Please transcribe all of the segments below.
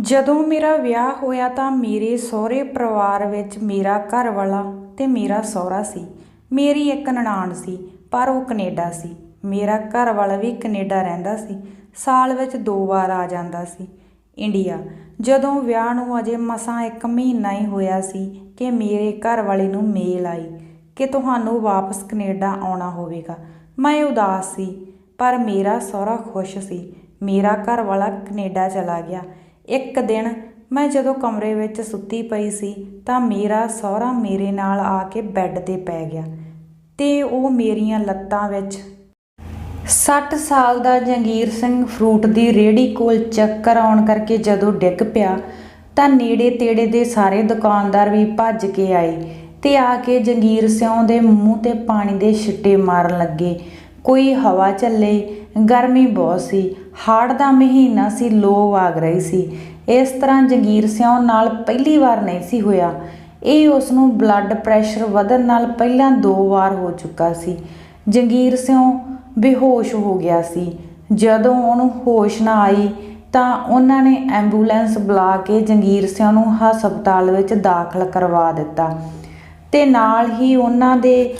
ਜਦੋਂ ਮੇਰਾ ਵਿਆਹ ਹੋਇਆ ਤਾਂ ਮੇਰੇ ਸਹੁਰੇ ਪਰਿਵਾਰ ਵਿੱਚ ਮੇਰਾ ਘਰ ਵਾਲਾ ਤੇ ਮੇਰਾ ਸਹੁਰਾ ਸੀ। ਮੇਰੀ ਇੱਕ ਨਨਾਣ ਸੀ, ਪਰ ਉਹ ਕੈਨੇਡਾ ਸੀ। ਮੇਰਾ ਘਰ ਵਾਲਾ ਵੀ ਕੈਨੇਡਾ ਰਹਿੰਦਾ ਸੀ। ਸਾਲ ਵਿੱਚ ਦੋ ਵਾਰ ਆ ਜਾਂਦਾ ਸੀ। ਇੰਡੀਆ। ਜਦੋਂ ਵਿਆਹ ਨੂੰ ਅਜੇ ਮਸਾਂ ਇੱਕ ਮਹੀਨਾ ਹੀ ਹੋਇਆ ਸੀ ਕਿ ਮੇਰੇ ਘਰ ਵਾਲੇ ਨੂੰ ਮੇਲ ਆਈ ਕਿ ਤੁਹਾਨੂੰ ਵਾਪਸ ਕੈਨੇਡਾ ਆਉਣਾ ਹੋਵੇਗਾ। ਮੈਂ ਉਦਾਸ ਸੀ, ਪਰ ਮੇਰਾ ਸਹੁਰਾ ਖੁਸ਼ ਸੀ। ਮੇਰਾ ਘਰ ਵਾਲਾ ਕੈਨੇਡਾ ਚਲਾ ਗਿਆ। ਇੱਕ ਦਿਨ ਮੈਂ ਜਦੋਂ ਕਮਰੇ ਵਿੱਚ ਸੁੱਤੀ ਪਈ ਸੀ ਤਾਂ ਮੇਰਾ ਸਹੁਰਾ ਮੇਰੇ ਨਾਲ ਆ ਕੇ ਬੈੱਡ ਤੇ ਪੈ ਗਿਆ ਤੇ ਉਹ ਮੇਰੀਆਂ ਲੱਤਾਂ ਵਿੱਚ 60 ਸਾਲ ਦਾ ਜੰਗੀਰ ਸਿੰਘ ਫਰੂਟ ਦੀ ਰੇਹੜੀ ਕੋਲ ਚੱਕਰ ਆਉਣ ਕਰਕੇ ਜਦੋਂ ਡਿੱਗ ਪਿਆ ਤਾਂ ਨੇੜੇ ਤੇੜੇ ਦੇ ਸਾਰੇ ਦੁਕਾਨਦਾਰ ਵੀ ਭੱਜ ਕੇ ਆਏ ਤੇ ਆ ਕੇ ਜੰਗੀਰ ਸਿਉਂ ਦੇ ਮੂੰਹ ਤੇ ਪਾਣੀ ਦੇ ਛਿੱਟੇ ਮਾਰਨ ਲੱਗੇ। ਕੋਈ ਹਵਾ ਚੱਲੇ, ਗਰਮੀ ਬਹੁਤ ਸੀ। ਹਾੜ ਦਾ ਮਹੀਨਾ ਸੀ ਲੋ ਵਾਗ ਰਹੀ ਸੀ। ਇਸ ਤਰ੍ਹਾਂ ਜੰਗੀਰ ਸਿਉਂ ਨਾਲ ਪਹਿਲੀ ਵਾਰ ਨਹੀਂ ਸੀ ਹੋਇਆ। ਇਹ ਉਸ ਨੂੰ ਬਲੱਡ ਪ੍ਰੈਸ਼ਰ ਵਧਣ ਨਾਲ ਪਹਿਲਾਂ ਦੋ ਵਾਰ ਹੋ ਚੁੱਕਾ ਸੀ। ਜੰਗੀਰ ਸਿਉਂ ਬੇਹੋਸ਼ ਹੋ ਗਿਆ ਸੀ। ਜਦੋਂ ਉਹਨੂੰ ਹੋਸ਼ ਨਾ ਆਈ, ਤਾਂ ਉਹਨਾਂ ਨੇ ਐਂਬੂਲੈਂਸ ਬੁਲਾ ਕੇ ਜੰਗੀਰ ਸਿਉਂ ਨੂੰ ਹਸਪਤਾਲ ਵਿੱਚ ਦਾਖਲ ਕਰਵਾ ਦਿੱਤਾ। ਤੇ ਨਾਲ ਹੀ ਉਹਨਾਂ ਦੇ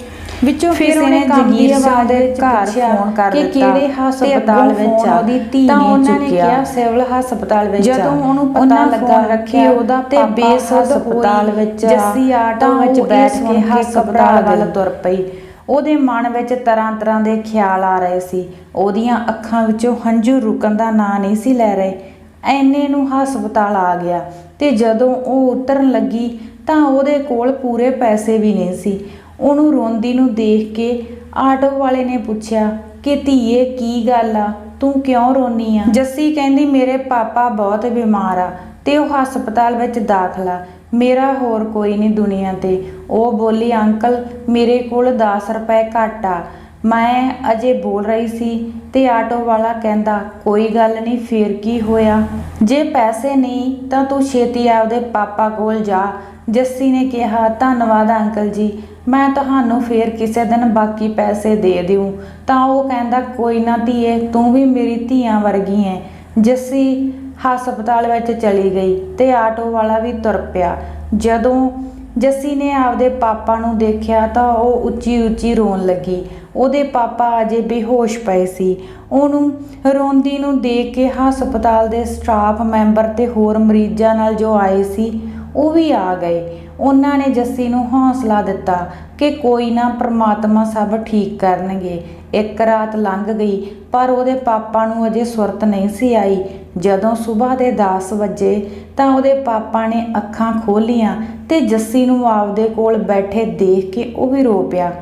ਵਿੱਚੋਂ ਫਿਰ ਉਹਨੇ ਜੰਗੀਰ ਸਿੰਘ ਦੇ ਘਰ ਫੋਨ ਕਰ ਕਿ ਦਿੱਤਾ ਕਿਹੜੇ ਤੇ ਹਸਪਤਾਲ ਵਿੱਚ ਆ। ਉਹਦੀ ਧੀ ਤਾਂ ਉਹਨਾਂ ਨੇ ਕਿਹਾ ਸਿਵਲ ਹਸਪਤਾਲ ਵਿੱਚ ਜਦੋਂ। ਉਹਨੂੰ ਪਤਾ ਲੱਗਾ ਕਿ ਰੱਖਿਆ ਉਹਦਾ ਤੇ ਬੇਸੁੱਧ ਹਸਪਤਾਲ ਵਿੱਚ ਜੱਸੀ ਆਟੋ ਵਿੱਚ ਬੈਠ ਕੇ ਕੇ ਹਸਪਤਾਲ ਵੱਲ। ਤੁਰ ਪਈ ਉਹਦੇ ਮਨ ਵਿੱਚ ਤਰ੍ਹਾਂ ਤਰ੍ਹਾਂ ਦੇ ਖਿਆਲ ਆ ਰਹੇ ਸੀ ਉਹਦੀਆਂ ਅੱਖਾਂ ਵਿੱਚੋਂ ਹੰਝੂ ਰੁਕਣ ਦਾ ਨਾਂ ਨਹੀਂ ਸੀ ਲੈ ਰਹੇ ਐਨੇ ਨੂੰ ਹਸਪਤਾਲ ਆ ਗਿਆ ਤੇ ਜਦੋਂ ਉਹ ਉਤਰਨ ਲੱਗੀ ਤਾਂ ਉਹਦੇ ਕੋਲ ਪੂਰੇ ਪੈਸੇ ਵੀ ਨਹੀਂ ਸੀ ਉਹਨੂੰ ਰੋਂਦੀ ਨੂੰ ਦੇਖ ਕੇ ਆਟੋ ਵਾਲੇ ਨੇ ਪੁੱਛਿਆ ਕਿ ਧੀਏ, ਕੀ ਗੱਲ ਆ? ਤੂੰ ਕਿਉਂ ਰੋਨੀ ਆ? ਜੱਸੀ ਕਹਿੰਦੀ, ਮੇਰੇ ਪਾਪਾ ਬਹੁਤ ਬਿਮਾਰ ਆ ਤੇ ਉਹ ਹਸਪਤਾਲ ਵਿੱਚ ਦਾਖਲ ਆ। ਮੇਰਾ ਹੋਰ ਕੋਈ ਨਹੀਂ ਦੁਨੀਆ ਤੇ। ਉਹ ਬੋਲੀ, ਅੰਕਲ, ਮੇਰੇ ਕੋਲ 10 ਰੁਪਏ ਘੱਟ ਆ। ਮੈਂ ਅਜੇ ਬੋਲ ਰਹੀ ਸੀ ਤੇ ਆਟੋ ਵਾਲਾ ਕਹਿੰਦਾ, ਕੋਈ ਗੱਲ ਨਹੀਂ, ਫੇਰ ਕੀ ਹੋਇਆ? ਜੇ ਪੈਸੇ ਨਹੀਂ, ਤਾਂ ਤੂੰ ਛੇਤੀ ਆਪਦੇ ਪਾਪਾ ਕੋਲ ਜਾ। ਜੱਸੀ ਨੇ ਕਿਹਾ, ਧੰਨਵਾਦ, ਅੰਕਲ ਜੀ। ਮੈਂ ਤੁਹਾਨੂੰ ਫੇਰ ਕਿਸੇ ਦਿਨ ਬਾਕੀ ਪੈਸੇ ਦੇ ਦਿਉ। ਤਾਂ ਉਹ ਕਹਿੰਦਾ, ਕੋਈ ਨਾ ਧੀਏ, ਤੂੰ ਵੀ ਮੇਰੀ ਧੀਆਂ ਵਰਗੀ ਐ। ਜੱਸੀ ਹਸਪਤਾਲ ਵਿੱਚ ਚਲੀ ਗਈ ਤੇ ਆਟੋ ਵਾਲਾ ਵੀ ਤੁਰ ਪਿਆ। ਜਦੋਂ ਜੱਸੀ ਨੇ ਆਪਦੇ ਪਾਪਾ ਨੂੰ ਦੇਖਿਆ ਤਾਂ ਉਹ ਉੱਚੀ ਉੱਚੀ ਰੋਣ ਲੱਗੀ। ਉਹਦੇ ਪਾਪਾ ਅਜੇ ਬੇਹੋਸ਼ ਪਏ ਸੀ। ਉਹਨੂੰ ਰੋਂਦੀ ਨੂੰ ਦੇਖ ਕੇ ਹਸਪਤਾਲ ਦੇ ਸਟਾਫ ਮੈਂਬਰ ਤੇ ਹੋਰ ਮਰੀਜ਼ਾਂ ਨਾਲ ਜੋ ਆਏ ਸੀ, ਉਹ ਵੀ ਆ ਗਏ। ਉਹਨਾਂ ਨੇ ਜੱਸੀ ਨੂੰ ਹੌਸਲਾ ਦਿੱਤਾ ਕਿ ਕੋਈ ਨਾ ਪ੍ਰਮਾਤਮਾ ਸਭ ਠੀਕ ਕਰਨਗੇ। ਇੱਕ ਰਾਤ ਲੰਘ ਗਈ, ਪਰ ਉਹਦੇ ਪਾਪਾ ਨੂੰ ਅਜੇ ਸੁਰਤ ਨਹੀਂ ਸੀ ਆਈ। ਜਦੋਂ ਸਵੇਰ ਦੇ 10 ਵਜੇ ਤਾਂ ਉਹਦੇ ਪਾਪਾ ਨੇ ਅੱਖਾਂ ਖੋਲੀਆਂ ਤੇ ਜੱਸੀ ਨੂੰ ਆਪਦੇ ਕੋਲ ਬੈਠੇ ਦੇਖ ਕੇ ਉਹ ਵੀ ਰੋ ਪਿਆ।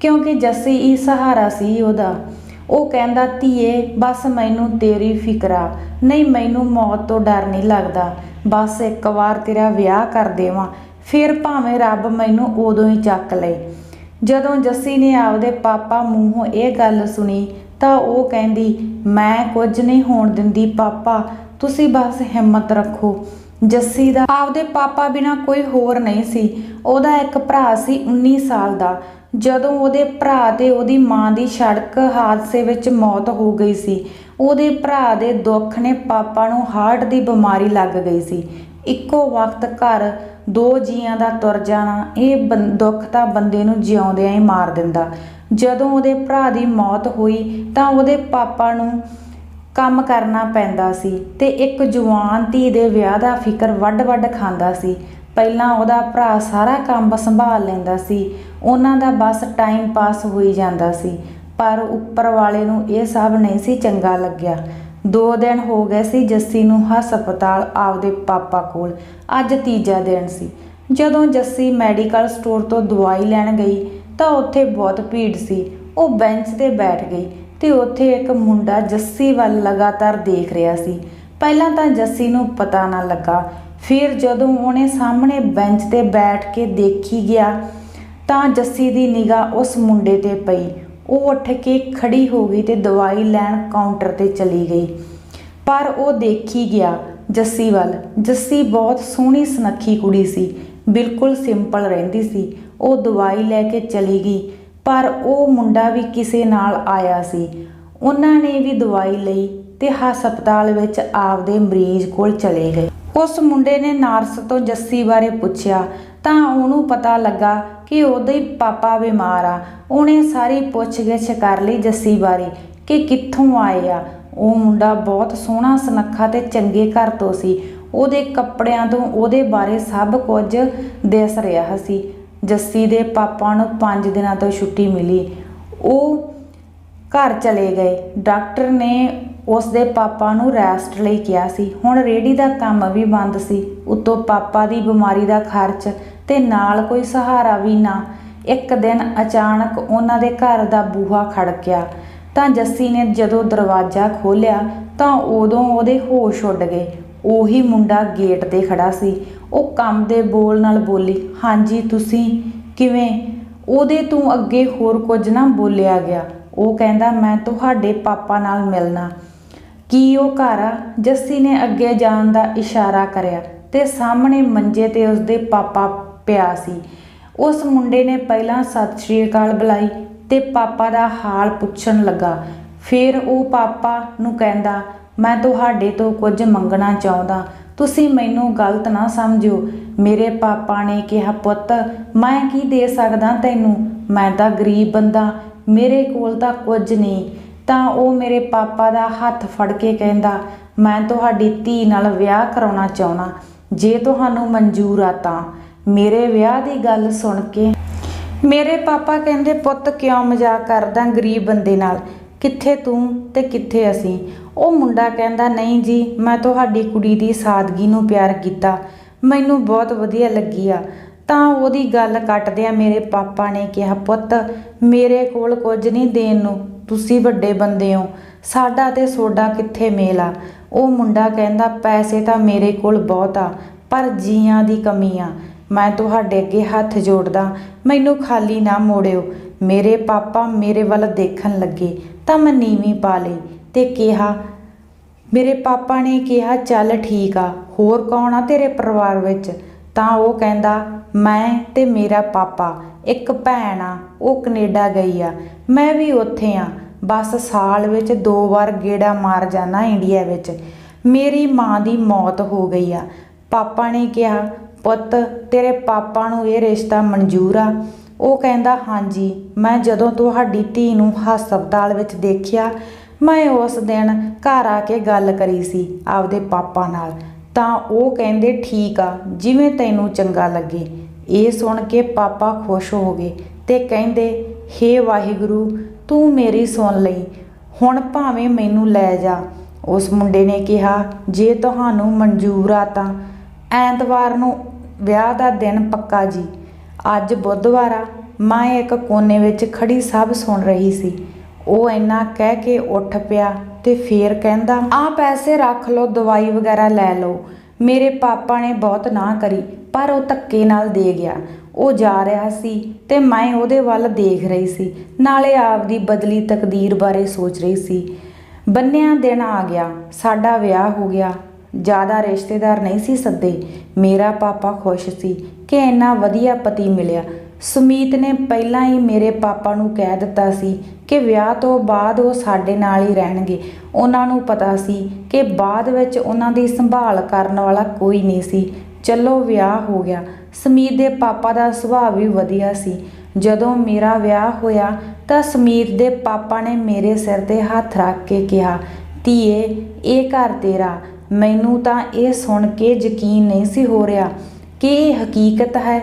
ਕਿਉਂਕਿ ਜੱਸੀ ਹੀ ਸਹਾਰਾ ਸੀ ਉਹਦਾ। ਉਹ ਕਹਿੰਦਾ, ਧੀਏ, ਬਸ ਮੈਨੂੰ ਤੇਰੀ ਫਿਕਰਾ ਨਹੀਂ, ਮੈਨੂੰ ਮੌਤ ਤੋਂ ਡਰ ਨਹੀਂ ਲੱਗਦਾ। ਬਸ ਇੱਕ ਵਾਰ ਤੇਰਾ ਵਿਆਹ ਕਰ ਦੇਵਾਂ। ਫਿਰ ਭਾਵੇਂ ਰੱਬ ਮੈਨੂੰ ਉਦੋਂ ਹੀ ਚੱਕ ਲਏ। ਜਦੋਂ ਜੱਸੀ ਨੇ ਆਪਦੇ ਪਾਪਾ ਮੂੰਹੋਂ ਇਹ ਗੱਲ ਸੁਣੀ ਤਾਂ ਉਹ ਕਹਿੰਦੀ, ਮੈਂ ਕੁਝ ਨਹੀਂ ਹੋਣ ਦਿੰਦੀ ਪਾਪਾ, ਤੁਸੀਂ ਬਸ ਹਿੰਮਤ ਰੱਖੋ। ਜੱਸੀ ਦਾ ਆਪਦੇ ਪਾਪਾ ਬਿਨਾ ਕੋਈ ਹੋਰ ਨਹੀਂ ਸੀ। ਉਹਦਾ ਇੱਕ ਭਰਾ ਸੀ 19 ਸਾਲ ਦਾ। ਜਦੋਂ ਉਹਦੇ ਭਰਾ ਤੇ ਉਹਦੀ ਮਾਂ ਦੀ ਸੜਕ ਹਾਦਸੇ ਵਿੱਚ ਮੌਤ ਹੋ ਗਈ ਸੀ, ਉਹਦੇ ਭਰਾ ਦੇ ਦੁੱਖ ਨੇ ਪਾਪਾ ਨੂੰ ਹਾਰਟ ਦੀ ਬਿਮਾਰੀ ਲੱਗ ਗਈ ਸੀ। ਇੱਕੋ ਵਕਤ ਘਰ ਦੋ ਜੀਆਂ ਦਾ ਤੁਰ ਜਾਣਾ, ਇਹ ਬੰ- ਦੁੱਖ ਤਾਂ ਬੰਦੇ ਨੂੰ ਜਿਉਂਦਿਆਂ ਹੀ ਮਾਰ ਦਿੰਦਾ। ਜਦੋਂ ਉਹਦੇ ਭਰਾ ਦੀ ਮੌਤ ਹੋਈ ਤਾਂ ਉਹਦੇ ਪਾਪਾ ਨੂੰ ਕੰਮ ਕਰਨਾ ਪੈਂਦਾ ਸੀ ਤੇ ਇੱਕ ਜਵਾਨ ਧੀ ਦੇ ਵਿਆਹ ਦਾ ਫਿਕਰ ਵੱਡ-ਵੱਡ ਖਾਂਦਾ ਸੀ। ਪਹਿਲਾਂ ਉਹਦਾ ਭਰਾ ਸਾਰਾ ਕੰਮ ਸੰਭਾਲ ਲੈਂਦਾ ਸੀ, ਉਹਨਾਂ ਦਾ ਬਸ ਟਾਈਮ ਪਾਸ ਹੋਈ ਜਾਂਦਾ ਸੀ, ਪਰ ਉੱਪਰ ਵਾਲੇ ਨੂੰ ਇਹ ਸਭ ਨਹੀਂ ਸੀ ਚੰਗਾ ਲੱਗਿਆ। ਦੋ ਦਿਨ ਹੋ ਗਏ ਸੀ ਜੱਸੀ ਨੂੰ ਹਸਪਤਾਲ ਆਪਦੇ ਪਾਪਾ ਕੋਲ। ਅੱਜ ਤੀਜਾ ਦਿਨ ਸੀ। ਜਦੋਂ ਜੱਸੀ ਮੈਡੀਕਲ ਸਟੋਰ ਤੋਂ ਦਵਾਈ ਲੈਣ ਗਈ ਤਾਂ ਉੱਥੇ ਬਹੁਤ ਭੀੜ ਸੀ। ਉਹ ਬੈਂਚ ਤੇ ਬੈਠ ਗਈ ਤੇ ਉੱਥੇ ਇੱਕ ਮੁੰਡਾ ਜੱਸੀ ਵੱਲ ਲਗਾਤਾਰ ਦੇਖ ਰਿਹਾ ਸੀ। ਪਹਿਲਾਂ ਤਾਂ ਜੱਸੀ ਨੂੰ ਪਤਾ ਨਾ ਲੱਗਾ। ਫਿਰ ਜਦੋਂ ਉਹਨੇ ਸਾਹਮਣੇ ਬੈਂਚ ਤੇ ਬੈਠ ਕੇ ਦੇਖੀ ਗਿਆ ਤਾਂ ਜੱਸੀ ਦੀ ਨਿਗਾਹ ਉਸ ਮੁੰਡੇ ਤੇ ਪਈ। ਉਹ ਉੱਠ ਕੇ ਖੜੀ ਹੋ ਗਈ ਤੇ ਦਵਾਈ ਲੈਣ ਕਾਊਂਟਰ ਤੇ ਚਲੀ ਗਈ। ਪਰ ਉਹ ਦੇਖੀ ਗਿਆ, ਜੱਸੀ ਵੱਲ। ਜੱਸੀ ਬਹੁਤ ਸੋਹਣੀ ਸੁਨੱਖੀ ਕੁੜੀ ਸੀ, ਬਿਲਕੁਲ ਸਿੰਪਲ ਰਹਿੰਦੀ ਸੀ। ਉਹ ਦਵਾਈ ਲੈ ਕੇ ਚਲੀ ਗਈ, ਪਰ ਉਹ ਮੁੰਡਾ ਵੀ ਕਿਸੇ ਨਾਲ ਆਇਆ ਸੀ। ਉਹਨਾਂ ਨੇ ਵੀ ਦਵਾਈ ਲਈ ਤੇ ਹਸਪਤਾਲ ਵਿੱਚ ਆਪਦੇ ਮਰੀਜ਼ ਕੋਲ ਚਲੇ ਗਏ। ਉਸ ਮੁੰਡੇ ਨੇ ਨਰਸ ਤੋਂ ਜੱਸੀ ਬਾਰੇ ਪੁੱਛਿਆ ਤਾਂ ਉਹਨੂੰ ਪਤਾ ਲੱਗਾ ਕਿ ਉਹਦੇ ਪਾਪਾ ਬਿਮਾਰ ਆ। ਉਹਨੇ ਸਾਰੀ ਪੁੱਛਗਿੱਛ ਕਰ ਲਈ ਜੱਸੀ ਬਾਰੇ ਕਿ ਕਿੱਥੋਂ ਆਏ ਆ। ਉਹ ਮੁੰਡਾ ਬਹੁਤ ਸੋਹਣਾ, ਸੁਨੱਖਾ ਤੇ ਚੰਗੇ ਘਰ ਤੋਂ ਸੀ। ਉਹਦੇ ਕੱਪੜਿਆਂ ਤੋਂ ਉਹਦੇ ਬਾਰੇ ਸਭ ਕੁਝ ਦਿਸ ਰਿਹਾ ਸੀ। ਜੱਸੀ ਦੇ ਪਾਪਾ ਨੂੰ 5 ਦਿਨਾਂ ਤੋਂ ਛੁੱਟੀ ਮਿਲੀ। ਉਹ ਘਰ ਚਲੇ ਗਏ। ਡਾਕਟਰ ਨੇ ਉਸ ਦੇ ਪਾਪਾ ਨੂੰ ਰੈਸਟ ਲਈ ਕਿਹਾ ਸੀ। ਹੁਣ ਰੇੜੀ ਦਾ ਕੰਮ ਵੀ ਬੰਦ ਸੀ। ਉਤੋਂ ਪਾਪਾ ਦੀ ਬਿਮਾਰੀ ਦਾ ਖਰਚ ਤੇ ਨਾਲ ਕੋਈ ਸਹਾਰਾ ਵੀ ਨਾ। ਇੱਕ ਦਿਨ ਅਚਾਨਕ ਉਹਨਾਂ ਦੇ ਘਰ ਦਾ ਬੂਹਾ ਖੜਕਿਆ ਤਾਂ ਜੱਸੀ ਨੇ ਜਦੋਂ ਦਰਵਾਜ਼ਾ ਖੋਲ੍ਹਿਆ ਤਾਂ ਉਦੋਂ ਉਹਦੇ ਹੋਸ਼ ਉੱਡ ਗਏ। ਉਹੀ ਮੁੰਡਾ ਗੇਟ ਤੇ ਖੜਾ ਸੀ। ਉਹ ਕੰਮ ਦੇ ਬੋਲ ਨਾਲ ਬੋਲੀ, ਹਾਂਜੀ, ਤੁਸੀਂ ਕਿਵੇਂ? ਉਹਦੇ ਤੋਂ ਅੱਗੇ ਹੋਰ ਕੁਝ ਨਾ ਬੋਲਿਆ ਗਿਆ। ਉਹ ਕਹਿੰਦਾ, ਮੈਂ ਤੁਹਾਡੇ ਪਾਪਾ ਨਾਲ ਮਿਲਣਾ। ਕੀ ਉਹ ਘਰ ਆ? ਜੱਸੀ ਨੇ ਅੱਗੇ ਜਾਣ ਦਾ ਇਸ਼ਾਰਾ ਕਰਿਆ ਤੇ ਸਾਹਮਣੇ ਮੰਜੇ ਤੇ ਉਸਦੇ ਪਾਪਾ ਪਿਆ ਸੀ। ਉਸ ਮੁੰਡੇ ਨੇ ਪਹਿਲਾਂ ਸਤਿ ਸ਼੍ਰੀ ਅਕਾਲ ਬੁਲਾਈ ਤੇ ਪਾਪਾ ਦਾ ਹਾਲ ਪੁੱਛਣ ਲੱਗਾ। ਫਿਰ ਉਹ ਪਾਪਾ ਨੂੰ ਕਹਿੰਦਾ, ਮੈਂ ਤੁਹਾਡੇ ਤੋਂ ਕੁਝ ਮੰਗਣਾ ਚਾਹੁੰਦਾ। ਤੁਸੀਂ ਮੈਨੂੰ ਗਲਤ ਨਾ ਸਮਝਿਓ। ਮੇਰੇ ਪਾਪਾ ਨੇ ਕਿਹਾ, ਪੁੱਤ, ਮੈਂ ਕੀ ਦੇ ਸਕਦਾ ਤੈਨੂੰ? ਮੈਂ ਤਾਂ ਗਰੀਬ ਬੰਦਾ। ਮੇਰੇ ਕੋਲ ਤਾਂ ਕੁਝ ਨਹੀਂ। ਤਾਂ ਉਹ ਮੇਰੇ ਪਾਪਾ ਦਾ ਹੱਥ ਫੜ ਕੇ ਕਹਿੰਦਾ, ਮੈਂ ਤੁਹਾਡੀ ਧੀ ਨਾਲ ਵਿਆਹ ਕਰਾਉਣਾ ਚਾਹੁੰਦਾ। ਜੇ ਤੁਹਾਨੂੰ ਮਨਜ਼ੂਰ ਆ ਤਾਂ। ਮੇਰੇ ਵਿਆਹ ਦੀ ਗੱਲ ਸੁਣ ਕੇ ਮੇਰੇ ਪਾਪਾ ਕਹਿੰਦੇ, ਪੁੱਤ, ਕਿਉਂ ਮਜ਼ਾਕ ਕਰਦਾ ਗਰੀਬ ਬੰਦੇ ਨਾਲ? ਕਿੱਥੇ ਤੂੰ ਤੇ ਕਿੱਥੇ ਅਸੀਂ? ਉਹ ਮੁੰਡਾ ਕਹਿੰਦਾ, ਨਹੀਂ ਜੀ, ਮੈਂ ਤੁਹਾਡੀ ਕੁੜੀ ਦੀ ਸਾਦਗੀ ਨੂੰ ਪਿਆਰ ਕੀਤਾ। ਮੈਨੂੰ ਬਹੁਤ ਵਧੀਆ ਲੱਗੀ ਆ। ਤਾਂ ਉਹਦੀ ਗੱਲ ਕੱਟਦਿਆਂ ਮੇਰੇ ਪਾਪਾ ਨੇ ਕਿਹਾ, ਪੁੱਤ, ਮੇਰੇ ਕੋਲ ਕੁਝ ਨਹੀਂ ਦੇਣ ਨੂੰ। ਤੁਸੀਂ ਵੱਡੇ ਬੰਦੇ ਹੋ, ਸਾਡਾ ਤੇ ਸੋਡਾ ਕਿੱਥੇ ਮੇਲ ਆ? ਉਹ ਮੁੰਡਾ ਕਹਿੰਦਾ, ਪੈਸੇ ਤਾਂ ਮੇਰੇ ਕੋਲ ਬਹੁਤ ਆ, ਪਰ ਜੀਆਂ ਦੀ ਕਮੀ ਆ। ਮੈਂ ਤੁਹਾਡੇ ਅੱਗੇ ਹੱਥ ਜੋੜਦਾ, ਮੈਨੂੰ ਖਾਲੀ ਨਾ ਮੋੜਿਓ। ਮੇਰੇ ਪਾਪਾ ਮੇਰੇ ਵੱਲ ਦੇਖਣ ਲੱਗੇ, ਤਾਂ ਮੈਂ ਨੀਵੀਂ ਪਾ ਲਈ ਤੇ ਕਿਹਾ, ਮੇਰੇ ਪਾਪਾ ਨੇ ਕਿਹਾ, ਚੱਲ ਠੀਕ ਆ, ਹੋਰ ਕੌਣ ਆ ਤੇਰੇ ਪਰਿਵਾਰ ਵਿੱਚ? ਤਾਂ ਉਹ ਕਹਿੰਦਾ, ਮੈਂ ਤੇ ਮੇਰਾ ਪਾਪਾ, ਇੱਕ ਭੈਣ ਆ, ਉਹ ਕੈਨੇਡਾ ਗਈ ਆ। ਮੈਂ ਵੀ ਉੱਥੇ ਆ। ਬਸ ਸਾਲ ਵਿੱਚ ਦੋ ਵਾਰ ਗੇੜਾ ਮਾਰ ਜਾਣਾ ਇੰਡੀਆ ਵਿੱਚ। ਮੇਰੀ ਮਾਂ ਦੀ ਮੌਤ ਹੋ ਗਈ ਆ। ਪਾਪਾ ਨੇ ਕਿਹਾ, ਪੁੱਤ, ਤੇਰੇ ਪਾਪਾ ਨੂੰ ਇਹ ਰਿਸ਼ਤਾ ਮਨਜ਼ੂਰ ਆ। ਉਹ ਕਹਿੰਦਾ, ਹਾਂਜੀ, ਮੈਂ ਜਦੋਂ ਤੁਹਾਡੀ ਧੀ ਨੂੰ ਹਸਪਤਾਲ ਵਿੱਚ ਦੇਖਿਆ, ਮੈਂ ਉਸ ਦਿਨ ਘਰ ਆ ਕੇ ਗੱਲ ਕਰੀ ਸੀ ਆਪਦੇ ਪਾਪਾ ਨਾਲ। ਤਾਂ ਉਹ ਕਹਿੰਦੇ, ਠੀਕ ਆ, ਜਿਵੇਂ ਤੈਨੂੰ ਚੰਗਾ ਲੱਗੇ। ਇਹ ਸੁਣ ਕੇ ਪਾਪਾ ਖੁਸ਼ ਹੋ ਗਏ ਤੇ ਕਹਿੰਦੇ ਹੇ ਵਾਹਿਗੁਰੂ, ਤੂੰ ਮੇਰੀ ਸੁਣ ਲਈ, ਹੁਣ ਭਾਵੇਂ ਮੈਨੂੰ ਲੈ ਜਾ। ਉਸ ਮੁੰਡੇ ਨੇ ਕਿਹਾ, ਜੇ ਤੁਹਾਨੂੰ ਮਨਜ਼ੂਰ ਆ ਤਾਂ ਐਤਵਾਰ ਨੂੰ ਵਿਆਹ ਦਾ ਦਿਨ ਪੱਕਾ ਜੀ। ਅੱਜ ਬੁੱਧਵਾਰ ਆ, ਮੈਂ ਇੱਕ ਕੋਨੇ ਵਿੱਚ ਖੜੀ ਸਭ ਸੁਣ ਰਹੀ ਸੀ। ਉਹ ਇੰਨਾ ਕਹਿ ਕੇ ਉੱਠ ਪਿਆ ਤੇ ਫੇਰ ਕਹਿੰਦਾ ਆ ਪੈਸੇ ਰੱਖ ਲਓ, ਦਵਾਈ ਵਗੈਰਾ ਲੈ ਲਓ। ਮੇਰੇ ਪਾਪਾ ਨੇ ਬਹੁਤ ਨਾ ਕਰੀ, ਪਰ ਉਹ ਧੱਕੇ ਨਾਲ ਦੇ ਗਿਆ। ਉਹ ਜਾ ਰਿਹਾ ਸੀ ਤੇ ਮੈਂ ਉਹਦੇ ਵੱਲ ਦੇਖ ਰਹੀ ਸੀ। ਨਾਲੇ ਆਪਦੀ ਬਦਲੀ ਤਕਦੀਰ ਬਾਰੇ ਸੋਚ ਰਹੀ ਸੀ। ਬੰਨਿਆ ਦਿਨ ਆ ਗਿਆ, ਸਾਡਾ ਵਿਆਹ ਹੋ ਗਿਆ। ਜ਼ਿਆਦਾ ਰਿਸ਼ਤੇਦਾਰ ਨਹੀਂ ਸੀ ਸੱਦੇ। ਮੇਰਾ ਪਾਪਾ ਖੁਸ਼ ਸੀ ਕਿ ਇੰਨਾ ਵਧੀਆ ਪਤੀ ਮਿਲਿਆ। ਸੁਮੀਤ ਨੇ ਪਹਿਲਾਂ ਹੀ ਮੇਰੇ ਪਾਪਾ ਨੂੰ ਕਹਿ ਦਿੱਤਾ ਸੀ ਕਿ ਵਿਆਹ ਤੋਂ ਬਾਅਦ ਉਹ ਸਾਡੇ ਨਾਲ ਹੀ ਰਹਿਣਗੇ। ਉਹਨਾਂ ਨੂੰ ਪਤਾ ਸੀ ਕਿ ਬਾਅਦ ਵਿੱਚ ਉਹਨਾਂ ਦੀ ਸੰਭਾਲ ਕਰਨ ਵਾਲਾ ਕੋਈ ਨਹੀਂ ਸੀ। ਚਲੋ ਵਿਆਹ ਹੋ ਗਿਆ। ਸਮੀਤ ਦੇ ਪਾਪਾ ਦਾ ਸੁਭਾਅ ਵੀ ਵਧੀਆ ਸੀ। ਜਦੋਂ ਮੇਰਾ ਵਿਆਹ ਹੋਇਆ ਤਾਂ ਸਮੀਤ ਦੇ ਪਾਪਾ ਨੇ ਮੇਰੇ ਸਿਰ ਤੇ ਹੱਥ ਰੱਖ ਕੇ ਕਿਹਾ, ਧੀਏ, ਇਹ ਘਰ ਤੇਰਾ। ਮੈਨੂੰ ਤਾਂ ਇਹ ਸੁਣ ਕੇ ਯਕੀਨ ਨਹੀਂ ਸੀ ਹੋ ਰਿਹਾ ਕਿ ਇਹ ਹਕੀਕਤ ਹੈ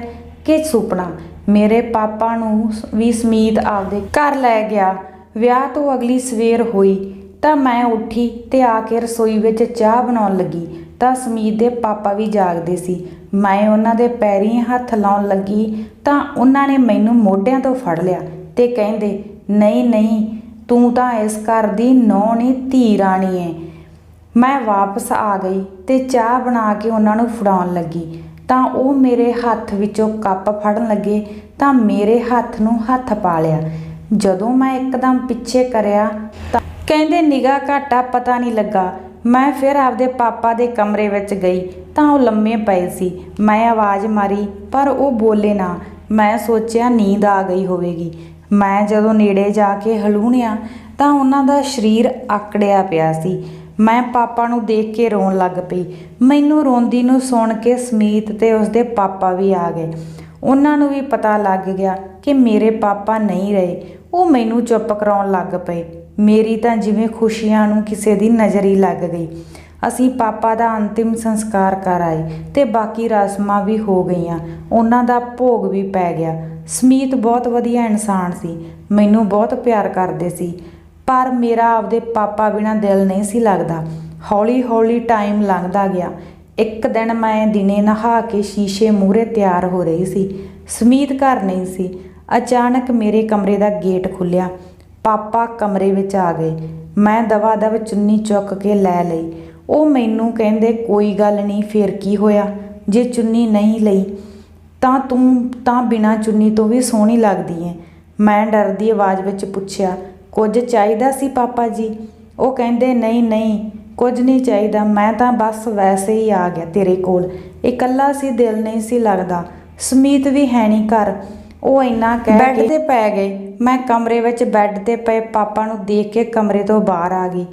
ਕਿ ਸੁਪਨਾ ਮੇਰੇ ਪਾਪਾ ਨੂੰ ਵੀ ਸਮੀਤ ਆਪਦੇ ਘਰ ਲੈ ਗਿਆ। ਵਿਆਹ ਤੋਂ ਅਗਲੀ ਸਵੇਰ ਹੋਈ ਤਾਂ ਮੈਂ ਉੱਠੀ ਤੇ ਆ ਕੇ ਰਸੋਈ ਵਿੱਚ ਚਾਹ ਬਣਾਉਣ ਲੱਗੀ। ਤਾਂ ਸਮੀਤ ਦੇ ਪਾਪਾ ਵੀ ਜਾਗਦੇ ਸੀ। ਮੈਂ ਉਹਨਾਂ ਦੇ ਪੈਰੀਂ ਹੱਥ ਲਾਉਣ ਲੱਗੀ ਤਾਂ ਉਹਨਾਂ ਨੇ ਮੈਨੂੰ ਮੋਢਿਆਂ ਤੋਂ ਫੜ ਲਿਆ ਤੇ ਕਹਿੰਦੇ, ਨਹੀਂ ਨਹੀਂ, ਤੂੰ ਤਾਂ ਇਸ ਘਰ ਦੀ ਨੌਂ ਨਹੀਂ ਧੀ ਰਾਣੀ ਏ। ਮੈਂ ਵਾਪਸ ਆ ਗਈ ਤੇ ਚਾਹ ਬਣਾ ਕੇ ਉਹਨਾਂ ਨੂੰ ਫੜਾਉਣ ਲੱਗੀ। ਤਾਂ ਉਹ ਮੇਰੇ ਹੱਥ ਵਿੱਚੋਂ ਕੱਪ ਫੜਨ ਲੱਗੇ ਤਾਂ ਮੇਰੇ ਹੱਥ ਨੂੰ ਹੱਥ ਪਾ ਲਿਆ। ਜਦੋਂ ਮੈਂ ਇੱਕਦਮ ਪਿੱਛੇ ਕਰਿਆ ਤਾਂ ਕਹਿੰਦੇ, ਨਿਗਾਹ ਘਾਟਾ ਪਤਾ ਨਹੀਂ ਲੱਗਾ। ਮੈਂ ਫਿਰ ਆਪਦੇ ਪਾਪਾ ਦੇ ਕਮਰੇ ਵਿੱਚ ਗਈ ਤਾਂ ਉਹ ਲੰਮੇ ਪਏ ਸੀ। ਮੈਂ ਆਵਾਜ਼ ਮਾਰੀ, ਪਰ ਉਹ ਬੋਲੇ ਨਾ। ਮੈਂ ਸੋਚਿਆ ਨੀਂਦ ਆ ਗਈ ਹੋਵੇਗੀ। ਮੈਂ ਜਦੋਂ ਨੇੜੇ ਜਾ ਕੇ ਹਲੂਣਿਆ ਤਾਂ ਉਹਨਾਂ ਦਾ ਸਰੀਰ ਆਕੜਿਆ ਪਿਆ ਸੀ। ਮੈਂ ਪਾਪਾ ਨੂੰ ਦੇਖ ਕੇ ਰੋਣ ਲੱਗ ਪਈ। ਮੈਨੂੰ ਰੋਂਦੀ ਨੂੰ ਸੁਣ ਕੇ ਸਮੀਤ ਤੇ ਉਸਦੇ ਪਾਪਾ ਵੀ ਆ ਗਏ। ਉਹਨਾਂ ਨੂੰ ਵੀ ਪਤਾ ਲੱਗ ਗਿਆ ਕਿ ਮੇਰੇ ਪਾਪਾ ਨਹੀਂ ਰਹੇ। ਉਹ ਮੈਨੂੰ ਚੁੱਪ ਕਰਾਉਣ ਲੱਗ ਪਏ। ਮੇਰੀ ਤਾਂ ਜਿਵੇਂ ਖੁਸ਼ੀਆਂ ਨੂੰ ਕਿਸੇ ਦੀ ਨਜ਼ਰ ਹੀ ਲੱਗ ਗਈ। ਅਸੀਂ ਪਾਪਾ ਦਾ ਅੰਤਿਮ ਸੰਸਕਾਰ ਕਰ ਆਏ ਤੇ ਬਾਕੀ ਰਸਮਾਂ ਵੀ ਹੋ ਗਈਆਂ। ਉਹਨਾਂ ਦਾ ਭੋਗ ਵੀ ਪੈ ਗਿਆ। ਸਮੀਤ ਬਹੁਤ ਵਧੀਆ ਇਨਸਾਨ ਸੀ। ਮੈਨੂੰ ਬਹੁਤ ਪਿਆਰ ਕਰਦੇ ਸੀ। ਪਰ ਮੇਰਾ ਆਪਦੇ ਪਾਪਾ ਬਿਨਾ ਦਿਲ ਨਹੀਂ ਸੀ ਲੱਗਦਾ। ਹੌਲੀ ਹੌਲੀ ਟਾਈਮ ਲੰਘਦਾ ਗਿਆ। ਇੱਕ ਦਿਨ ਮੈਂ ਦਿਨੇ ਨਹਾ ਕੇ ਸ਼ੀਸ਼ੇ ਮੂਹਰੇ ਤਿਆਰ ਹੋ ਰਹੀ ਸੀ। ਸਮੀਤ ਘਰ ਨਹੀਂ ਸੀ। ਅਚਾਨਕ ਮੇਰੇ ਕਮਰੇ ਦਾ ਗੇਟ ਖੁੱਲਿਆ ਪਾਪਾ ਕਮਰੇ ਵਿੱਚ ਆ ਗਏ। ਮੈਂ ਦਵਾ ਦਵ ਚੁੰਨੀ ਚੁੱਕ ਕੇ ਲੈ ਲਈ। ਉਹ ਮੈਨੂੰ ਕਹਿੰਦੇ, ਕੋਈ ਗੱਲ ਨਹੀਂ, ਫੇਰ ਕੀ ਹੋਇਆ? ਜੇ ਚੁੰਨੀ ਨਹੀਂ ਲਈ, ਤਾਂ ਤੂੰ, ਤਾਂ ਬਿਨਾਂ ਚੁੰਨੀ ਤੋਂ ਵੀ ਸੋਹਣੀ ਲੱਗਦੀ ਹੈ ਮੈਂ ਡਰਦੀ ਆਵਾਜ਼ ਵਿੱਚ ਪੁੱਛਿਆ, ਕੁਝ ਚਾਹੀਦਾ ਸੀ ਪਾਪਾ ਜੀ? ਉਹ ਕਹਿੰਦੇ, ਨਹੀਂ ਨਹੀਂ, ਕੁਝ ਨਹੀਂ ਚਾਹੀਦਾ। ਮੈਂ ਤਾਂ ਬਸ ਵੈਸੇ ਹੀ ਆ ਗਿਆ ਤੇਰੇ ਕੋਲ। ਇਕੱਲਾ ਸੀ, ਦਿਲ ਨਹੀਂ ਸੀ ਲੱਗਦਾ। ਸਮੀਤ ਵੀ ਹੈ ਨਹੀਂ ਘਰ। ਉਹ ਇੰਨਾ ਕਹਿ ਬੈੱਡ ਤੇ ਪੈ ਗਏ। ਮੈਂ ਕਮਰੇ ਵਿੱਚ ਬੈੱਡ ਤੇ ਪਏ ਪਾਪਾ ਨੂੰ ਦੇਖ ਕੇ ਕਮਰੇ ਤੋਂ ਬਾਹਰ ਆ ਗਈ।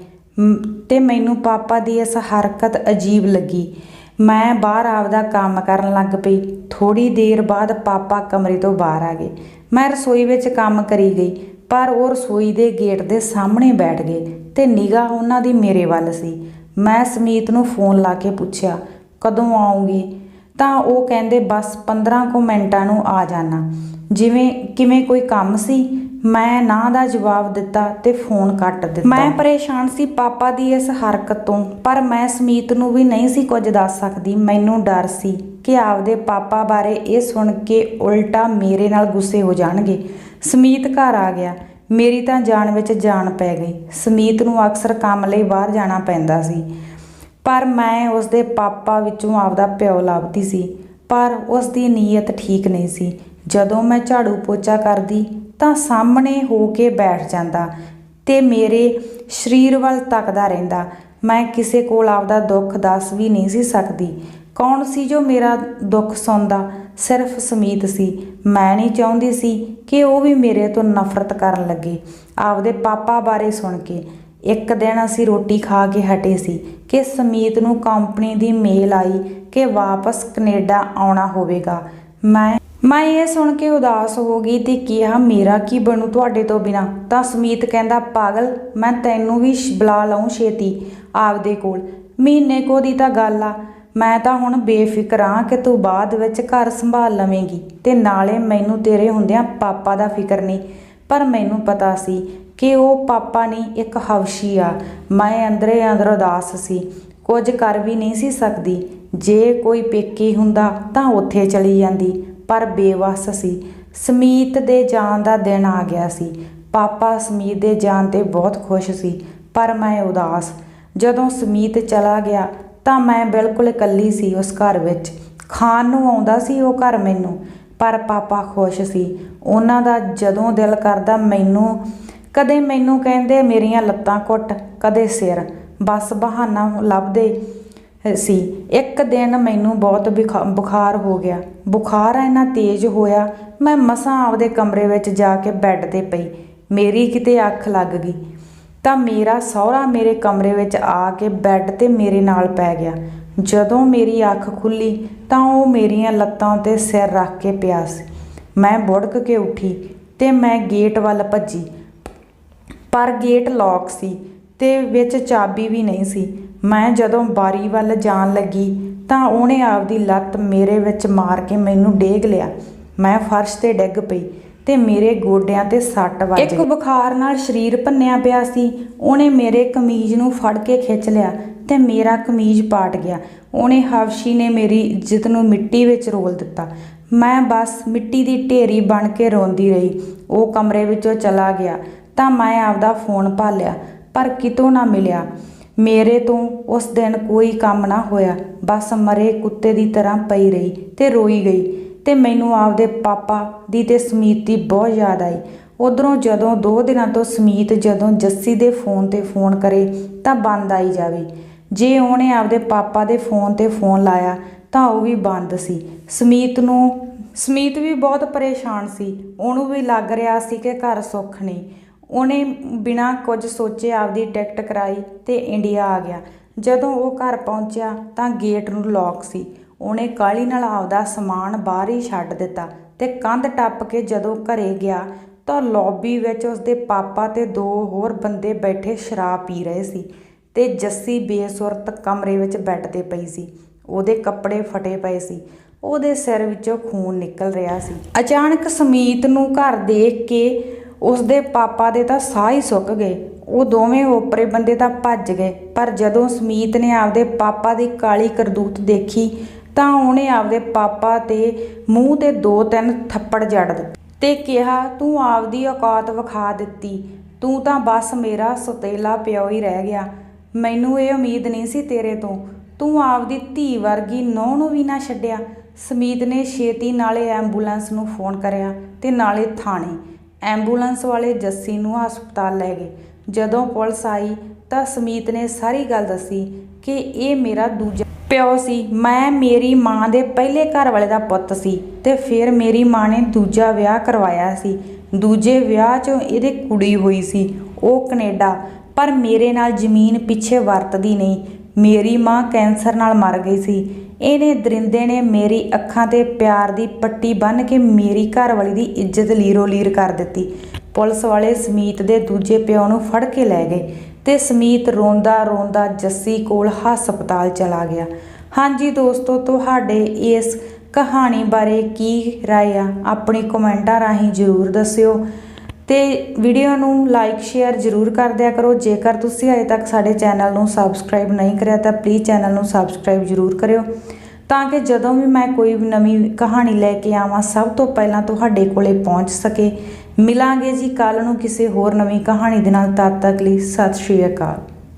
ਤੇ ਮੈਨੂੰ ਪਾਪਾ ਦੀ ਇਸ ਹਰਕਤ ਅਜੀਬ ਲੱਗੀ। ਮੈਂ ਬਾਹਰ ਆਪਦਾ ਕੰਮ ਕਰਨ ਲੱਗ ਪਈ। ਥੋੜੀ ਦੇਰ ਬਾਅਦ ਪਾਪਾ ਕਮਰੇ ਤੋਂ ਬਾਹਰ ਆ ਗਏ। ਮੈਂ ਰਸੋਈ ਵਿੱਚ ਕੰਮ ਕਰੀ ਗਈ ਪਰ ਉਹ ਰਸੋਈ ਦੇ ਗੇਟ ਦੇ ਸਾਹਮਣੇ ਬੈਠ ਗਏ ਤੇ ਨਿਗਾਹ ਉਹਨਾਂ ਦੀ ਮੇਰੇ ਵੱਲ ਸੀ। ਮੈਂ ਸਮੀਤ ਨੂੰ ਫੋਨ ਲਾ ਕੇ ਪੁੱਛਿਆ ਕਦੋਂ ਆਉਂਗੀ? ਤਾਂ ਉਹ ਕਹਿੰਦੇ ਬਸ 15 ਕੁ ਮਿੰਟਾਂ ਨੂੰ ਆ ਜਾਣਾ। ਜਿਵੇਂ ਕਿਵੇਂ ਕੋਈ ਕੰਮ ਸੀ, ਮੈਂ ਨਾ ਦਾ ਜਵਾਬ ਦਿੱਤਾ ਤੇ ਫੋਨ ਕੱਟ ਦਿੱਤਾ। ਮੈਂ ਪਰੇਸ਼ਾਨ ਸੀ ਪਾਪਾ ਦੀ ਇਸ ਹਰਕਤ ਤੋਂ, ਪਰ ਮੈਂ ਸਮੀਤ ਨੂੰ ਵੀ ਨਹੀਂ ਸੀ ਕੁਝ ਦੱਸ ਸਕਦੀ। ਮੈਨੂੰ ਡਰ ਸੀ ਕਿ ਆਪਦੇ ਪਾਪਾ ਬਾਰੇ ਇਹ ਸੁਣ ਕੇ ਉਲਟਾ ਮੇਰੇ ਨਾਲ ਗੁੱਸੇ ਹੋ ਜਾਣਗੇ। ਸਮੀਤ ਘਰ ਆ ਗਿਆ। ਮੇਰੀ ਤਾਂ ਜਾਨ ਵਿੱਚ ਜਾਨ ਪੈ ਗਈ। ਸਮੀਤ ਨੂੰ ਅਕਸਰ ਕੰਮ ਲਈ ਬਾਹਰ ਜਾਣਾ ਪੈਂਦਾ ਸੀ। ਪਰ ਮੈਂ ਉਸ ਦੇ ਪਾਪਾ ਵਿੱਚੋਂ ਆਪਦਾ ਪਿਓ ਲੱਭਦੀ ਸੀ। ਪਰ ਉਸ ਦੀ ਨੀਅਤ ਠੀਕ ਨਹੀਂ ਸੀ। ਜਦੋਂ ਮੈਂ ਝਾੜੂ ਪੋਚਾ ਕਰਦੀ ਤਾਂ ਸਾਹਮਣੇ ਹੋ ਕੇ ਬੈਠ ਜਾਂਦਾ ਤੇ ਮੇਰੇ ਸਰੀਰ ਵੱਲ ਤੱਕਦਾ ਰਹਿੰਦਾ। ਮੈਂ ਕਿਸੇ ਕੋਲ ਆਪਦਾ ਦੁੱਖ ਦੱਸ ਵੀ ਨਹੀਂ ਸੀ ਸਕਦੀ। ਕੌਣ ਸੀ ਜੋ ਮੇਰਾ ਦੁੱਖ ਸੁਣਦਾ? ਸਿਰਫ ਸਮੀਤ ਸੀ। ਮੈਂ ਨਹੀਂ ਚਾਹੁੰਦੀ ਸੀ ਕਿ ਉਹ ਵੀ ਮੇਰੇ ਤੋਂ ਨਫ਼ਰਤ ਕਰਨ ਲੱਗੇ। ਆਪਦੇ ਪਾਪਾ ਬਾਰੇ ਸੁਣ ਕੇ। ਇੱਕ ਦਿਨ ਅਸੀਂ ਰੋਟੀ ਖਾ ਕੇ ਹਟੇ ਸੀ ਕਿ ਸਮੀਤ ਨੂੰ ਕੰਪਨੀ ਦੀ ਮੇਲ ਆਈ ਕਿ ਵਾਪਸ ਕੈਨੇਡਾ ਆਉਣਾ ਹੋਵੇਗਾ। ਮੈਂ ਮੈਂ ਇਹ ਸੁਣ ਕੇ ਉਦਾਸ ਹੋ ਗਈ ਤੇ ਕਿਹਾ, ਮੇਰਾ ਕੀ ਬਣੂ ਤੁਹਾਡੇ ਤੋਂ ਬਿਨਾ? ਤਾਂ ਸਮੀਤ ਕਹਿੰਦਾ, ਪਾਗਲ, ਮੈਂ ਤੈਨੂੰ ਵੀ ਬੁਲਾ ਲਵਾਂ ਛੇਤੀ ਆਪਦੇ ਕੋਲ। ਮਹੀਨੇ ਕੋ ਦੀ ਤਾਂ ਗੱਲ ਆ। ਮੈਂ ਤਾਂ ਹੁਣ ਬੇਫਿਕਰ ਹਾਂ ਕਿ ਤੂੰ ਬਾਅਦ ਵਿੱਚ ਘਰ ਸੰਭਾਲ ਲਵੇਂਗੀ ਤੇ ਨਾਲੇ ਮੈਨੂੰ ਤੇਰੇ ਹੁੰਦਿਆਂ ਪਾਪਾ ਦਾ ਫਿਕਰ ਨਹੀਂ। ਪਰ ਮੈਨੂੰ ਪਤਾ ਸੀ ਕਿ ਉਹ ਪਾਪਾ ਨਹੀਂ, ਇੱਕ ਹਵਸ਼ੀ ਆ। ਮੈਂ ਅੰਦਰੇ ਅੰਦਰ ਉਦਾਸ ਸੀ। ਕੁਝ ਕਰ ਵੀ ਨਹੀਂ ਸੀ ਸਕਦੀ। ਜੇ ਕੋਈ ਪੇਕੀ ਹੁੰਦਾ ਤਾਂ ਉੱਥੇ ਚਲੀ ਜਾਂਦੀ। ਪਰ ਬੇਵਸ ਸੀ। ਸਮੀਤ ਦੇ ਜਾਣ ਦਾ ਦਿਨ ਆ ਗਿਆ ਸੀ। ਪਾਪਾ ਸਮੀਤ ਦੇ ਜਾਣ ਤੇ ਬਹੁਤ ਖੁਸ਼ ਸੀ, ਪਰ ਮੈਂ ਉਦਾਸ। ਜਦੋਂ ਸਮੀਤ ਚਲਾ ਗਿਆ ਤਾਂ ਮੈਂ ਬਿਲਕੁਲ ਇਕੱਲੀ ਸੀ ਉਸ ਘਰ ਵਿੱਚ। ਖਾਣ ਨੂੰ ਆਉਂਦਾ ਸੀ ਉਹ ਘਰ ਮੈਨੂੰ, ਪਰ ਪਾਪਾ ਖੁਸ਼ ਸੀ। ਉਹਨਾਂ ਦਾ ਜਦੋਂ ਦਿਲ ਕਰਦਾ ਮੈਨੂੰ, ਕਦੇ ਮੈਨੂੰ ਕਹਿੰਦੇ, ਮੇਰੀਆਂ ਲੱਤਾਂ ਘੁੱਟ, ਕਦੇ ਸਿਰ। ਬਸ ਬਹਾਨਾ ਲੱਭਦੇ ਸੀ। ਇੱਕ ਦਿਨ ਮੈਨੂੰ ਬਹੁਤ ਬੁਖਾ- ਬੁਖਾਰ ਹੋ ਗਿਆ। ਬੁਖਾਰ ਇੰਨਾ ਤੇਜ਼ ਹੋਇਆ, ਮੈਂ ਮਸਾਂ ਆਪਦੇ ਕਮਰੇ ਵਿੱਚ ਜਾ ਕੇ ਬੈੱਡ ਤੇ ਪਈ। ਮੇਰੀ ਕਿਤੇ ਅੱਖ ਲੱਗ ਗਈ। ਤਾਂ ਮੇਰਾ ਸਹੁਰਾ ਮੇਰੇ ਕਮਰੇ ਵਿੱਚ ਆ ਕੇ ਬੈੱਡ ਤੇ ਮੇਰੇ ਨਾਲ ਪੈ ਗਿਆ। ਜਦੋਂ ਮੇਰੀ ਅੱਖ ਖੁੱਲੀ, ਤਾਂ ਉਹ ਮੇਰੀਆਂ ਲੱਤਾਂ ਤੇ ਸਿਰ ਰੱਖ ਕੇ ਪਿਆ ਸੀ। ਮੈਂ ਬੁੜਕ ਕੇ ਉੱਠੀ ਤੇ ਮੈਂ ਗੇਟ ਵੱਲ ਭੱਜੀ। ਪਰ ਗੇਟ ਲੌਕ ਸੀ ਤੇ ਵਿੱਚ ਚਾਬੀ ਵੀ ਨਹੀਂ ਸੀ। ਮੈਂ ਜਦੋਂ ਬਾਰੀ ਵੱਲ ਜਾਣ ਲੱਗੀ ਤਾਂ ਉਹਨੇ ਆਪਦੀ ਲੱਤ ਮੇਰੇ ਵਿੱਚ ਮਾਰ ਕੇ ਮੈਨੂੰ ਡੇਗ ਲਿਆ। ਮੈਂ ਫਰਸ਼ ਤੇ ਡਿੱਗ ਪਈ ਤੇ ਮੇਰੇ ਗੋਡਿਆਂ ਤੇ ਸੱਟ ਵੱਜ ਇੱਕ ਬੁਖਾਰ ਨਾਲ ਸਰੀਰ ਭੰਨਿਆ ਪਿਆ ਸੀ। ਉਹਨੇ ਮੇਰੇ ਕਮੀਜ਼ ਨੂੰ ਫੜ ਕੇ ਖਿੱਚ ਲਿਆ ਤੇ ਮੇਰਾ ਕਮੀਜ਼ ਪਾਟ ਗਿਆ। ਉਹਨੇ ਹਵਸ਼ੀ ਨੇ ਮੇਰੀ ਇੱਜ਼ਤ ਨੂੰ ਮਿੱਟੀ ਵਿੱਚ ਰੋਲ ਦਿੱਤਾ। ਮੈਂ ਬਸ ਮਿੱਟੀ ਦੀ ਢੇਰੀ ਬਣ ਕੇ ਰੋਂਦੀ ਰਹੀ। ਉਹ ਕਮਰੇ ਵਿੱਚੋਂ ਚਲਾ ਗਿਆ ਤਾਂ ਮੈਂ ਆਪਦਾ ਫੋਨ ਭਾਲਿਆ ਪਰ ਕਿਤੋਂ ਨਾ ਮਿਲਿਆ। ਮੇਰੇ ਤੋਂ ਉਸ ਦਿਨ ਕੋਈ ਕੰਮ ਨਾ ਹੋਇਆ। ਬਸ ਮਰੇ ਕੁੱਤੇ ਦੀ ਤਰ੍ਹਾਂ ਪਈ ਰਹੀ ਤੇ ਰੋਈ ਗਈ ਤੇ ਮੈਨੂੰ ਆਪਦੇ ਪਾਪਾ ਦੀ ਤੇ ਸਮੀਤ ਦੀ ਬਹੁਤ ਯਾਦ ਆਈ। ਉਧਰੋਂ ਜਦੋਂ ਦੋ ਦਿਨਾਂ ਤੋਂ ਸਮੀਤ ਜਦੋਂ ਜੱਸੀ ਦੇ ਫੋਨ ਤੇ ਫੋਨ ਕਰੇ ਤਾਂ ਬੰਦ ਆਈ ਜਾਵੇ। ਜੇ ਉਹਨੇ ਆਪਦੇ ਪਾਪਾ ਦੇ ਫੋਨ ਤੇ ਫੋਨ ਲਾਇਆ ਤਾਂ ਉਹ ਵੀ ਬੰਦ ਸੀ। ਸਮੀਤ ਨੂੰ, ਸਮੀਤ ਵੀ ਬਹੁਤ ਪਰੇਸ਼ਾਨ ਸੀ। ਉਹਨੂੰ ਵੀ ਲੱਗ ਰਿਹਾ ਸੀ ਕਿ ਘਰ ਸੁੱਖ ਨਹੀਂ। ਉਹਨੇ ਬਿਨਾਂ ਕੁਝ ਸੋਚੇ ਆਪਦੀ ਟਿਕਟ ਕਰਾਈ ਤੇ ਇੰਡੀਆ ਆ ਗਿਆ। ਜਦੋਂ ਉਹ ਘਰ ਪਹੁੰਚਿਆ ਤਾਂ ਗੇਟ ਨੂੰ ਲੌਕ ਸੀ। ਉਹਨੇ ਕਾਹਲੀ ਨਾਲ ਆਪਦਾ ਸਮਾਨ ਬਾਹਰ ਹੀ ਛੱਡ ਦਿੱਤਾ ਤੇ ਕੰਧ ਟੱਪ ਕੇ ਜਦੋਂ ਘਰੇ ਗਿਆ ਤਾਂ ਲੌਬੀ ਵਿੱਚ ਉਸਦੇ ਪਾਪਾ ਤੇ ਦੋ ਹੋਰ ਬੰਦੇ ਬੈਠੇ ਸ਼ਰਾਬ ਪੀ ਰਹੇ ਸੀ ਤੇ ਜੱਸੀ ਬੇਸੁਰਤ ਕਮਰੇ ਵਿੱਚ ਬੈੱਡ ਤੇ ਪਈ ਸੀ। ਉਹਦੇ ਕੱਪੜੇ ਫਟੇ ਪਏ ਸੀ। ਉਹਦੇ ਸਿਰ ਵਿੱਚੋਂ ਖੂਨ ਨਿਕਲ ਰਿਹਾ ਸੀ। ਅਚਾਨਕ ਸਮੀਤ ਨੂੰ ਘਰ ਦੇਖ ਕੇ ਉਸਦੇ ਪਾਪਾ ਦੇ ਤਾਂ ਸਾਹ ਹੀ ਸੁੱਕ ਗਏ। ਉਹ ਦੋਵੇਂ ਓਪਰੇ ਬੰਦੇ ਤਾਂ ਭੱਜ ਗਏ। ਪਰ ਜਦੋਂ ਸਮੀਤ ਨੇ ਆਪਦੇ ਪਾਪਾ ਦੀ ਕਾਲੀ ਕਰਦੂਤ ਦੇਖੀ, ਤਾਂ ਉਹਨੇ ਆਪਦੇ ਪਾਪਾ ਤੇ ਮੂੰਹ ਤੇ ਦੋ ਤਿੰਨ ਥੱਪੜ ਜੜ ਦਿੱਤੇ ਤੇ ਕਿਹਾ, ਤੂੰ ਆਪਦੀ ਔਕਾਤ ਵਿਖਾ ਦਿੱਤੀ। ਤੂੰ ਤਾਂ ਬਸ ਮੇਰਾ ਸੁਤੇਲਾ ਪਿਓ ਹੀ ਰਹਿ ਗਿਆ। ਮੈਨੂੰ ਇਹ ਉਮੀਦ ਨਹੀਂ ਸੀ ਤੇਰੇ ਤੋਂ। ਤੂੰ ਆਪਦੀ ਧੀ ਵਰਗੀ ਨੌਂ ਨੂੰ ਵੀ ਨਾ ਛੱਡਿਆ। ਸਮੀਤ ਨੇ ਛੇਤੀ ਨਾਲੇ ਐਂਬੂਲੈਂਸ ਨੂੰ ਫੋਨ ਕਰਿਆ ਤੇ ਨਾਲੇ ਥਾਣੇ। ਐਂਬੂਲੈਂਸ ਵਾਲੇ ਜੱਸੀ ਨੂੰ ਹਸਪਤਾਲ ਲੈ ਗਏ। ਜਦੋਂ ਪੁਲਿਸ ਆਈ ਤਾਂ ਸਮੀਤ ਨੇ ਸਾਰੀ ਗੱਲ ਦੱਸੀ ਕਿ ਇਹ ਮੇਰਾ ਦੂਜਾ ਪਿਓ ਸੀ। ਮੈਂ ਮੇਰੀ ਮਾਂ ਦੇ ਪਹਿਲੇ ਘਰ ਵਾਲੇ ਦਾ ਪੁੱਤ ਸੀ ਤੇ ਫਿਰ ਮੇਰੀ ਮਾਂ ਨੇ ਦੂਜਾ ਵਿਆਹ ਕਰਵਾਇਆ ਸੀ। ਦੂਜੇ ਵਿਆਹ 'ਚੋਂ ਇਹਦੇ ਕੁੜੀ ਹੋਈ ਸੀ। ਉਹ ਕੈਨੇਡਾ, ਪਰ ਮੇਰੇ ਨਾਲ ਜ਼ਮੀਨ ਪਿੱਛੇ ਵਰਤਦੀ ਨਹੀਂ। ਮੇਰੀ ਮਾਂ ਕੈਂਸਰ ਨਾਲ ਮਰ ਗਈ ਸੀ। ਇਹਨੇ ਦਰਿੰਦੇ ਨੇ ਮੇਰੀ ਅੱਖਾਂ ਤੇ ਪਿਆਰ ਦੀ ਪੱਟੀ ਬੰਨ੍ਹ ਕੇ ਮੇਰੀ ਘਰਵਾਲੀ ਦੀ ਇੱਜ਼ਤ ਲੀਰੋ ਲੀਰ ਕਰ ਦਿੱਤੀ ਪੁਲਿਸ ਵਾਲੇ ਸਮੀਤ ਦੇ ਦੂਜੇ ਪਿਓ ਨੂੰ ਫੜ ਕੇ ਲੈ ਗਏ ਤੇ ਸਮੀਤ ਰੋਂਦਾ ਰੋਂਦਾ ਜੱਸੀ ਕੋਲ ਹਸਪਤਾਲ ਚਲਾ ਗਿਆ ਹਾਂਜੀ ਦੋਸਤੋ ਤੁਹਾਡੇ ਇਸ ਕਹਾਣੀ ਬਾਰੇ ਕੀ رائے ਆ ਆਪਣੀ ਕਮੈਂਟਾਂ ਰਾਹੀਂ ਜਰੂਰ ਦੱਸਿਓ ਤੇ ਵੀਡੀਓ ਨੂੰ ਲਾਈਕ ਸ਼ੇਅਰ ਜਰੂਰ ਕਰ ਦਿਆ ਕਰੋ। ਜੇਕਰ ਤੁਸੀਂ ਅਜੇ ਤੱਕ ਸਾਡੇ ਚੈਨਲ ਨੂੰ ਸਬਸਕ੍ਰਾਈਬ ਨਹੀਂ ਕਰਿਆ, ਤਾਂ ਪਲੀਜ਼ ਚੈਨਲ ਨੂੰ ਸਬਸਕ੍ਰਾਈਬ ਜਰੂਰ ਕਰਿਓ। ਤਾਂ ਕਿ ਜਦੋਂ ਵੀ ਮੈਂ ਕੋਈ ਵੀ ਨਵੀਂ ਕਹਾਣੀ ਲੈ ਕੇ ਆਵਾਂ, ਸਭ ਤੋਂ ਪਹਿਲਾਂ ਤੁਹਾਡੇ ਕੋਲੇ ਪਹੁੰਚ ਸਕੇ। ਮਿਲਾਂਗੇ ਜੀ ਕੱਲ ਨੂੰ ਕਿਸੇ ਹੋਰ ਨਵੀਂ ਕਹਾਣੀ ਦੇ ਨਾਲ। ਤਦ ਤੱਕ ਲਈ ਸਤਿ ਸ਼੍ਰੀ ਅਕਾਲ।